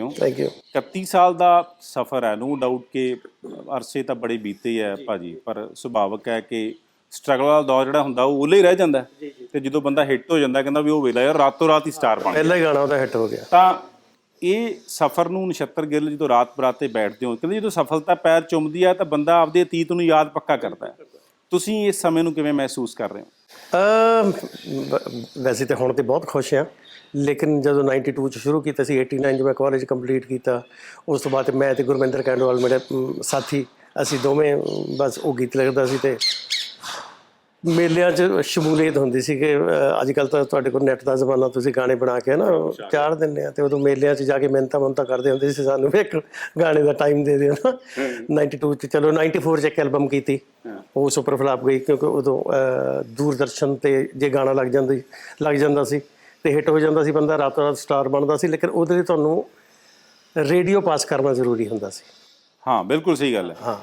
ਹੋ। Thank you 31 ਸਾਲ ਦਾ ਸਫ਼ਰ ਹੈ ਨੋ ਡਾਊਟ ਕਿ ਅਰਸੇ ਤਾਂ ਬੜੇ ਬੀਤੇ ਹੈ ਭਾਜੀ ਪਰ ਸੁਭਾਵਕ ਹੈ ਕਿ ਸਟਰਗਲ ਵਾਲਾ ਦੌਰ ਜਿਹੜਾ ਹੁੰਦਾ ਉਹ ਉਲੇ ਹੀ ਰਹਿ ਜਾਂਦਾ। ਤੇ ਜਦੋਂ ਬੰਦਾ ਹਿੱਟ ਹੋ ਜਾਂਦਾ ਕਹਿੰਦਾ ਵੀ ਉਹ ਵੇਲਾ ਯਾਰ ਰਾਤੋਂ ਰਾਤ ਹੀ ਸਟਾਰ ਬਣ ਗਿਆ। ਪਹਿਲਾ ਹੀ ਗਾਣਾ ਉਹਦਾ ਹਿੱਟ ਹੋ ਗਿਆ। ਤਾਂ ਇਹ ਸਫ਼ਰ ਨੂੰ ਨਛੱਤਰ ਗਿੱਲ ਜਦੋਂ ਰਾਤ ਬਰਾਤੇ ਬੈਠਦੇ ਹੋ ਕਹਿੰਦੇ ਜਦੋਂ ਸਫਲਤਾ ਪੈਰ ਚੁੰਮਦੀ ਹੈ ਤਾਂ ਬੰਦਾ ਆਪਦੇ ਅਤੀਤ ਨੂੰ ਯਾਦ ਪੱਕਾ ਕਰਦਾ ਹੈ। ਤੁਸੀਂ ਇਸ ਸਮੇਂ ਨੂੰ ਕਿਵੇਂ ਮਹਿਸੂਸ ਕਰ ਰਹੇ ਹੋ? ਅਮ ਵ- ਵੈਸੇ ਤਾਂ ਹੁਣ ਤੇ ਬਹੁਤ ਖੁਸ਼ ਹਾਂ। ਲੇਕਿਨ ਜਦੋਂ 92 ਚ ਸ਼ੁਰੂ ਕੀਤਾ ਸੀ 89 ਚ ਮੈਂ ਕਾਲਜ ਕੰਪਲੀਟ ਕੀਤਾ ਉਸ ਤੋਂ ਬਾਅਦ ਮੈਂ ਤੇ ਗੁਰਮਿੰਦਰ ਕੈਂਡੋਵਾਲ ਮੇਰੇ ਸਾਥੀ ਅਸੀਂ ਦੋਵੇਂ ਬਸ ਉਹ ਗੀਤ ਲਿਖਦਾ ਸੀ ਤੇ ਮੇਲਿਆਂ 'ਚ ਸ਼ਮੂਲੀਅਤ ਹੁੰਦੀ ਸੀ ਕਿ ਅੱਜ ਕੱਲ ਤਾਂ ਤੁਹਾਡੇ ਕੋਲ ਨੈਟ ਦਾ ਜ਼ਮਾਨਾ ਤੁਸੀਂ ਗਾਣੇ ਬਣਾ ਕੇ ਨਾ ਚਾੜ ਦਿੰਦੇ ਆ ਤੇ ਉਦੋਂ ਮੇਲਿਆਂ 'ਚ ਜਾ ਕੇ ਮਿਹਨਤਾਂ ਮੁਹਨਤਾਂ ਕਰਦੇ ਹੁੰਦੇ ਸੀ ਸਾਨੂੰ ਵੀ ਇੱਕ ਗਾਣੇ ਦਾ ਟਾਈਮ ਦੇ ਦਿਓ ਨਾ। 92 ਚ ਚਲੋ 94 ਚ ਇੱਕ ਐਲਬਮ ਕੀਤੀ ਉਹ ਸੁਪਰ ਫਲਾਪ ਗਈ ਕਿਉਂਕਿ ਉਦੋਂ ਦੂਰਦਰਸ਼ਨ ਤੇ ਜੇ ਗਾਣਾ ਲੱਗ ਜਾਂਦੀ ਲੱਗ ਜਾਂਦਾ ਸੀ ਤੇ ਹਿੱਟ ਹੋ ਜਾਂਦਾ ਸੀ ਬੰਦਾ ਰਾਤੋਂ ਰਾਤ ਸਟਾਰ ਬਣਦਾ ਸੀ ਲੇਕਿਨ ਉਹਦੇ ਲਈ ਤੁਹਾਨੂੰ ਰੇਡੀਓ ਪਾਸ ਕਰਨਾ ਜ਼ਰੂਰੀ ਹੁੰਦਾ ਸੀ। ਹਾਂ ਬਿਲਕੁਲ ਸਹੀ ਗੱਲ ਹੈ। ਹਾਂ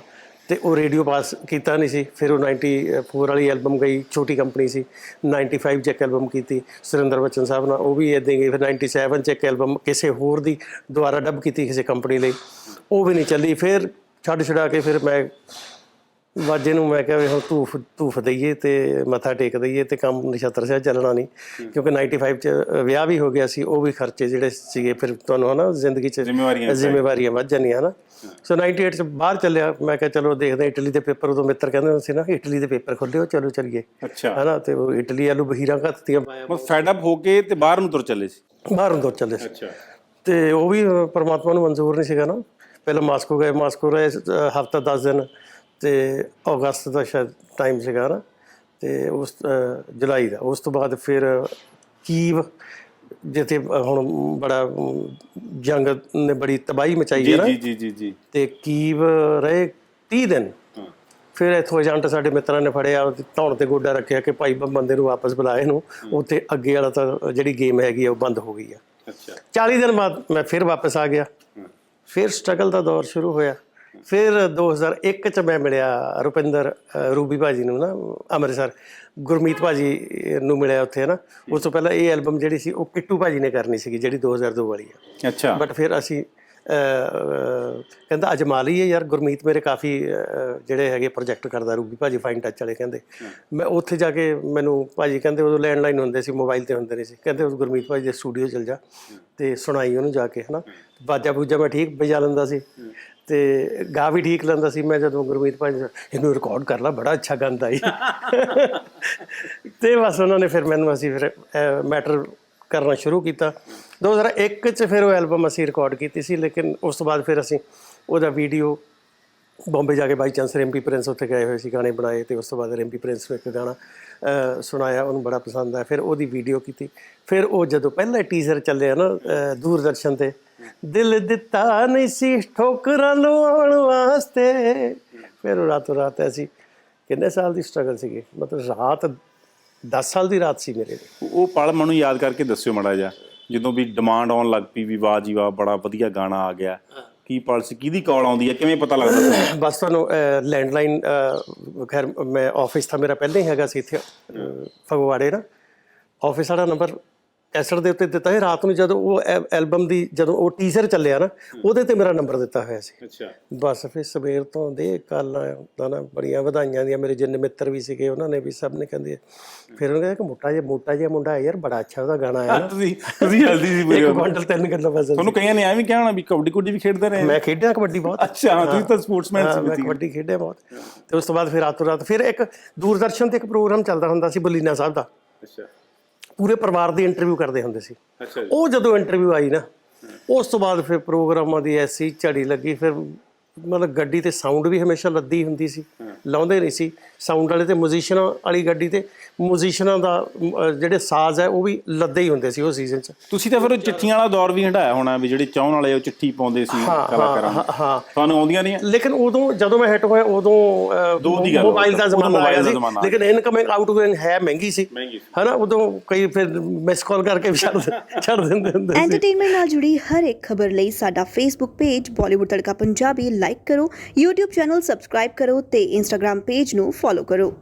ਤੇ ਉਹ ਰੇਡੀਓ ਪਾਸ ਕੀਤਾ ਨਹੀਂ ਸੀ ਫਿਰ ਉਹ 94 ਵਾਲੀ ਐਲਬਮ ਗਈ ਛੋਟੀ ਕੰਪਨੀ ਸੀ 95 ਚ ਇੱਕ ਐਲਬਮ ਕੀਤੀ ਸੁਰਿੰਦਰ ਬੱਚਨ ਸਾਹਿਬ ਨਾਲ ਉਹ ਵੀ ਇਦਾਂ ਗਈ ਫਿਰ 97 ਚ ਇੱਕ ਐਲਬਮ ਕਿਸੇ ਹੋਰ ਦੀ ਦੁਆਰਾ ਡਬ ਕੀਤੀ ਕਿਸੇ ਕੰਪਨੀ ਲਈ ਉਹ ਵੀ ਨਹੀਂ ਚੱਲੀ ਫਿਰ ਛੱਡ ਛਡਾ ਕੇ ਫਿਰ ਮੈਂ ਵਾਜੇ ਨੂੰ ਮੈਂ ਕਿਹਾ ਵੀ ਹੁਣ ਧੂਫ ਧੂਫ ਦਈਏ ਤੇ ਮੱਥਾ ਟੇਕ ਦਈਏ ਤੇ ਕੰਮ ਨਛੱਤਰ ਸਿਆ ਚੱਲਣਾ ਨਹੀਂ। ਕਿਉਂਕਿ 95 ਚ ਵਿਆਹ ਵੀ ਹੋ ਗਿਆ ਸੀ ਉਹ ਵੀ ਖਰਚੇ ਜਿਹੜੇ ਸੀਗੇ ਫਿਰ ਤੁਹਾਨੂੰ ਹਨਾ ਜ਼ਿੰਦਗੀ ਚ ਜ਼ਿੰਮੇਵਾਰੀਆਂ ਵੱਧ ਜਾਂਦੀਆਂ ਹਨਾ। ਸੋ 98 ਚ ਬਾਹਰ ਚੱਲਿਆ ਮੈਂ ਕਿਹਾ ਚਲੋ ਦੇਖਦੇ ਇਟਲੀ ਦੇ ਪੇਪਰ ਉਦੋਂ ਮਿੱਤਰ ਕਹਿੰਦੇ ਹੁੰਦੇ ਸੀ ਨਾ ਇਟਲੀ ਦੇ ਪੇਪਰ ਖੋਲਿਓ ਚਲੋ ਚੱਲੀਏ। ਹਨਾ ਤੇ ਉਹ ਇਟਲੀ ਵਾਲੂ ਬਹੀਰਾਂ ਘੱਤੀਆਂ ਪਾਇਆ। ਮਤਲਬ ਫੈਡ ਅਪ ਹੋ ਕੇ ਤੇ ਬਾਹਰ ਨੂੰ ਤੁਰ ਚੱਲੇ ਸੀ? ਬਾਹਰ ਨੂੰ ਦੋ ਚੱਲੇ ਸੀ। ਅੱਛਾ। ਤੇ ਉਹ ਵੀ ਪਰਮਾਤਮਾ ਨੂੰ ਮਨਜ਼ੂਰ ਨਹੀਂ ਸੀਗਾ ਨਾ। ਪਹਿਲਾਂ ਮਾਸਕੋ ਗਏ ਮਾਸਕੋ ਰਹੇ ਹਫਤਾ 10 ਦਿਨ। ਤੇ ਅਗਸਤ ਦਾ ਸ਼ਾਇਦ ਟਾਈਮ ਸੀਗਾ ਨਾ ਤੇ ਉਸ ਜੁਲਾਈ ਦਾ। ਉਸ ਤੋਂ ਬਾਅਦ ਫਿਰ ਕੀਵ ਜਿੱਥੇ ਹੁਣ ਬੜਾ ਜੰਗ ਨੇ ਬੜੀ ਤਬਾਹੀ ਮਚਾਈ ਹੈ ਨਾ ਜੀ ਜੀ ਜੀ ਜੀ। ਤੇ ਕੀਵ ਰਹੇ 30 ਦਿਨ। ਫਿਰ ਇੱਥੋਂ ਏਜੰਟ ਸਾਡੇ ਮਿੱਤਰਾਂ ਨੇ ਫੜਿਆ ਧੌਣ ਤੇ ਗੋਡਾ ਰੱਖਿਆ ਕਿ ਭਾਈ ਬੰਦੇ ਨੂੰ ਵਾਪਸ ਬੁਲਾਏ ਨੂੰ ਉੱਥੇ ਅੱਗੇ ਵਾਲਾ ਤਾਂ ਜਿਹੜੀ ਗੇਮ ਹੈਗੀ ਆ ਉਹ ਬੰਦ ਹੋ ਗਈ ਆ। ਅੱਛਾ। 40 ਦਿਨ ਬਾਅਦ ਮੈਂ ਫਿਰ ਵਾਪਸ ਆ ਗਿਆ। ਫਿਰ ਸਟਰਗਲ ਦਾ ਦੌਰ ਸ਼ੁਰੂ ਹੋਇਆ। ਫਿਰ 2001 ਚ ਮੈਂ ਮਿਲਿਆ ਰੁਪਿੰਦਰ ਰੂਬੀ ਭਾਜੀ ਨੂੰ ਨਾ ਅੰਮ੍ਰਿਤਸਰ। ਗੁਰਮੀਤ ਭਾਜੀ ਨੂੰ ਮਿਲਿਆ ਉੱਥੇ ਨਾ ਉਸ ਤੋਂ ਪਹਿਲਾਂ ਇਹ ਐਲਬਮ ਜਿਹੜੀ ਸੀ ਉਹ ਕਿੱਟੂ ਭਾਜੀ ਨੇ ਕਰਨੀ ਸੀਗੀ ਜਿਹੜੀ 2002 ਵਾਲੀ ਆ। ਅੱਛਾ। ਬਟ ਫਿਰ ਅਸੀਂ ਕਹਿੰਦਾ ਅਜਮਾ ਲਈਏ ਯਾਰ ਗੁਰਮੀਤ ਮੇਰੇ ਕਾਫੀ ਜਿਹੜੇ ਹੈਗੇ ਪ੍ਰੋਜੈਕਟ ਕਰਦਾ ਰੂਬੀ ਭਾਜੀ ਫਾਈਨ ਟੱਚ ਵਾਲੇ ਕਹਿੰਦੇ। ਮੈਂ ਉੱਥੇ ਜਾ ਕੇ ਮੈਨੂੰ ਭਾਜੀ ਕਹਿੰਦੇ ਉਦੋਂ ਲੈਂਡਲਾਈਨ ਹੁੰਦੇ ਸੀ ਮੋਬਾਈਲ ਤੇ ਹੁੰਦੇ ਨਹੀਂ ਸੀ। ਕਹਿੰਦੇ ਉਸ ਗੁਰਮੀਤ ਭਾਜੀ ਦੇ ਸਟੂਡੀਓ ਚਲ ਜਾ ਤੇ ਸੁਣਾਈ ਉਹਨੂੰ ਜਾ ਕੇ ਹਨਾ। ਬਾਜਾ ਬੂਜਾ ਮੈਂ ਠੀਕ ਵਜਾ ਲੈਂਦਾ ਸੀ। ਤੇ ਗਾ ਵੀ ਠੀਕ ਲੈਂਦਾ ਸੀ ਮੈਂ ਜਦੋਂ ਗੁਰਮੀਤ ਭਾਜੀ ਦਾ, ਇਹਨੂੰ ਰਿਕਾਰਡ ਕਰ ਲਾ ਬੜਾ ਅੱਛਾ ਗਾਉਂਦਾ ਈ ਤੇ ਬਸ ਉਹਨਾਂ ਨੇ ਫਿਰ ਮੈਨੂੰ ਅਸੀਂ ਫਿਰ ਮੈਟਰ ਕਰਨਾ ਸ਼ੁਰੂ ਕੀਤਾ। 2001 ਚ ਫਿਰ ਉਹ ਐਲਬਮ ਅਸੀਂ ਰਿਕਾਰਡ ਕੀਤੀ ਸੀ ਲੇਕਿਨ ਉਸ ਤੋਂ ਬਾਅਦ ਫਿਰ ਅਸੀਂ ਉਹਦਾ ਵੀਡੀਓ ਬੰਬੇ ਜਾ ਕੇ ਬਾਈ ਚਾਂਸ ਰਿੰਪੀ ਪ੍ਰਿੰਸ ਉੱਥੇ ਗਏ ਹੋਏ ਸੀ ਗਾਣੇ ਬਣਾਏ ਤੇ ਉਸ ਤੋਂ ਬਾਅਦ ਰਿੰਪੀ ਪ੍ਰਿੰਸ ਨੂੰ ਇੱਕ ਗਾਣਾ ਸੁਣਾਇਆ ਉਹਨੂੰ ਬੜਾ ਪਸੰਦ ਆਇਆ ਫਿਰ ਉਹਦੀ ਵੀਡੀਓ ਕੀਤੀ। ਫਿਰ ਉਹ ਜਦੋਂ ਪਹਿਲਾ ਟੀਜ਼ਰ ਚੱਲਿਆ ਨਾ ਦੂਰਦਰਸ਼ਨ ਤੇ ਦਿਲ ਦਿੱਤਾ ਨਹੀਂ ਸੀ ਠੋਕਰਾਂ ਲਵਾਉਣ ਵਾਸਤੇ। ਫਿਰ ਉਹ ਰਾਤੋਂ ਰਾਤ ਐਸੀ ਕਿੰਨੇ ਸਾਲ ਦੀ ਸਟਰਗਲ ਸੀਗੀ? ਮਤਲਬ ਰਾਤ 10 ਸਾਲ ਦੀ ਰਾਤ ਸੀ ਮੇਰੇ ਲਈ। ਉਹ ਪਲ ਮੈਨੂੰ ਯਾਦ ਕਰਕੇ ਦੱਸਿਓ ਮੜਾ ਜਾ ਜਦੋਂ ਵੀ ਡਿਮਾਂਡ ਆਉਣ ਲੱਗ ਪਈ ਵੀ ਵਾਹ ਜੀ ਵਾਹ ਬੜਾ ਵਧੀਆ ਗਾਣਾ ਆ ਗਿਆ। ਕੀ ਪਲ ਸੀ? ਕਿਹਦੀ ਕਾਲ ਆਉਂਦੀ ਹੈ? ਕਿਵੇਂ ਪਤਾ ਲੱਗਦਾ? ਬਸ ਤੁਹਾਨੂੰ ਲੈਂਡਲਾਈਨ ਖੈਰ ਮੈਂ ਆਫਿਸ ਤਾਂ ਮੇਰਾ ਪਹਿਲਾਂ ਹੀ ਹੈਗਾ ਸੀ ਇੱਥੇ ਫਗਵਾੜੇ ਨਾ। ਆਫਿਸ ਵਾਲਾ ਨੰਬਰ ਕੈਸਟ ਦੇ ਉੱਤੇ ਦਿੱਤਾ ਹੈ ਰਾਤ ਨੂੰ ਜਦੋਂ ਉਹ ਐਲਬਮ ਦੀ ਜਦੋਂ ਉਹ ਟੀਜ਼ਰ ਚੱਲਿਆ ਨਾ ਉਹਦੇ ਤੇ ਮੇਰਾ ਨੰਬਰ ਦਿੱਤਾ ਹੋਇਆ ਸੀ। ਅੱਛਾ। ਬਸ ਫਿਰ ਸਵੇਰ ਤੋਂ ਦੇ ਕੱਲ ਦਾ ਨਾ ਬੜੀਆਂ ਵਧਾਈਆਂ ਦੀਆਂ ਮੇਰੇ ਜਿੰਨੇ ਮਿੱਤਰ ਵੀ ਸੀਗੇ ਉਹਨਾਂ ਨੇ ਵੀ ਸਭ ਨੇ ਕਹਿੰਦੇ ਫਿਰ ਉਹਨਾਂ ਕਹਿੰਦੇ ਕਿ ਮੋਟਾ ਜਿਹਾ ਮੋਟਾ ਜਿਹਾ ਮੁੰਡਾ ਹੈ ਯਾਰ ਬੜਾ ਅੱਛਾ ਉਹਦਾ ਗਾਣਾ ਆਇਆ ਨਾ। ਤੁਸੀਂ ਤੁਸੀਂ ਜਲਦੀ ਸੀ ਪੂਰੇ ਇੱਕ ਕੁਆਂਟਲ ਤਿੰਨ ਗੱਲਾਂ ਬਸ ਤੁਹਾਨੂੰ ਕਈਆਂ ਨੇ ਐਵੇਂ ਕਹਿਣਾ ਵੀ ਕਬੱਡੀ ਕੁੱਡੀ ਵੀ ਖੇਡਦੇ ਰਹੇ। ਮੈਂ ਖੇਡਿਆ ਕਬੱਡੀ ਬਹੁਤ। ਅੱਛਾ ਤੁਸੀਂ ਤਾਂ ਸਪੋਰਟਸਮੈਨ ਸੀ ਮੈਂ ਕਬੱਡੀ ਖੇਡਿਆ ਬਹੁਤ। ਤੇ ਉਸ ਤੋਂ ਬਾਅਦ ਫਿਰ ਰਾਤੋਂ ਰਾਤ ਫਿਰ ਇੱਕ ਦੂਰਦਰਸ਼ਨ ਤੇ ਇੱਕ ਪ੍ਰੋਗਰਾਮ ਚੱਲਦਾ ਹੁੰਦਾ ਸੀ ਬਲੀਨਾ ਸਾਹਿਬ ਦਾ। ਅੱਛਾ। ਪੂਰੇ ਪਰਿਵਾਰ ਦੀ ਇੰਟਰਵਿਊ ਕਰਦੇ ਹੁੰਦੇ ਸੀ। ਅੱਛਾ ਉਹ ਜਦੋਂ ਇੰਟਰਵਿਊ ਆਈ ਨਾ ਉਸ ਤੋਂ ਬਾਅਦ ਫਿਰ ਪ੍ਰੋਗਰਾਮਾਂ ਦੀ ਐਸੀ ਝੜੀ ਲੱਗੀ ਫਿਰ ਮਤਲਬ ਗੱਡੀ ਤੇ ਸਾਊਂਡ ਵੀ ਹਮੇਸ਼ਾ ਲੱਦੀ ਹੁੰਦੀ ਸੀ। ਲਾਉਂਦੇ ਨਹੀਂ ਸੀ। ਸਾਊਂਡ ਵਾਲੇ ਤੇ ਮਿਊਜ਼ੀਸ਼ੀਅਨਾਂ ਵਾਲੀ ਗੱਡੀ ਤੇ ਮਿਊਜ਼ੀਸ਼ੀਅਨਾਂ ਦਾ ਅਹ, ਜਿਹੜੇ ਸਾਜ਼ ਹੈ ਉਹ ਵੀ ਲੱਦੇ ਹੀ ਹੁੰਦੇ ਸੀ ਉਹ ਸੀਜ਼ਨ 'ਚ। ਤੁਸੀਂ ਤਾਂ ਫਿਰ ਉਹ ਚਿੱਠੀਆਂ ਵਾਲਾ ਦੌਰ ਵੀ ਹੰਡਾਇਆ ਹੋਣਾ ਵੀ ਜਿਹੜੇ ਚਾਹਣ ਵਾਲੇ ਉਹ ਚਿੱਠੀ ਪਾਉਂਦੇ ਸੀ ਕਲਾਕਾਰਾਂ ਨੂੰ। ਹਾਂ। ਹਾਂ ਤੁਹਾਨੂੰ ਆਉਂਦੀਆਂ ਨਹੀਂ ਲੇਕਿਨ ਉਦੋਂ ਜਦੋਂ ਮੈਂ ਹਿੱਟ ਹੋਇਆ ਉਦੋਂ ਦੋ ਦੀ ਗੱਲ ਮੋਬਾਈਲ ਦਾ ਉਦੋਂ ਜ਼ਮਾਨਾ mobile ਆਇਆ ਦਾ ਸੀ। ਜ਼ਮਾਨਾ ਆ ਲੇਕਿਨ ਇਨਕਮਿੰਗ ਆਊਟਗੋਇੰਗ ਹੈ ਮਹਿੰਗੀ ਸੀ। ਮਹਿੰਗੀ ਹਨਾ? ਉਦੋਂ ਕਈ ਫਿਰ ਮਿਸ ਕਾਲ ਕਰਕੇ ਵੀ ਛੱਡ ਛੱਡ ਦਿੰਦੇ ਹੁੰਦੇ ਸੀ। ਐਂਟਰਟੇਨਮੈਂਟ ਨਾਲ ਜੁੜੀ ਹਰ ਇੱਕ ਖਬਰ ਲਈ ਸਾਡਾ Facebook page Bollywood Tadka Punjabi like ਕਰੋ YouTube ਚੈਨਲ ਸਬਸਕ੍ਰਾਈਬ ਕਰੋ ਤੇ Instagram ਪੇਜ ਨੂੰ ਫੋਲੋ ਕਰੋ।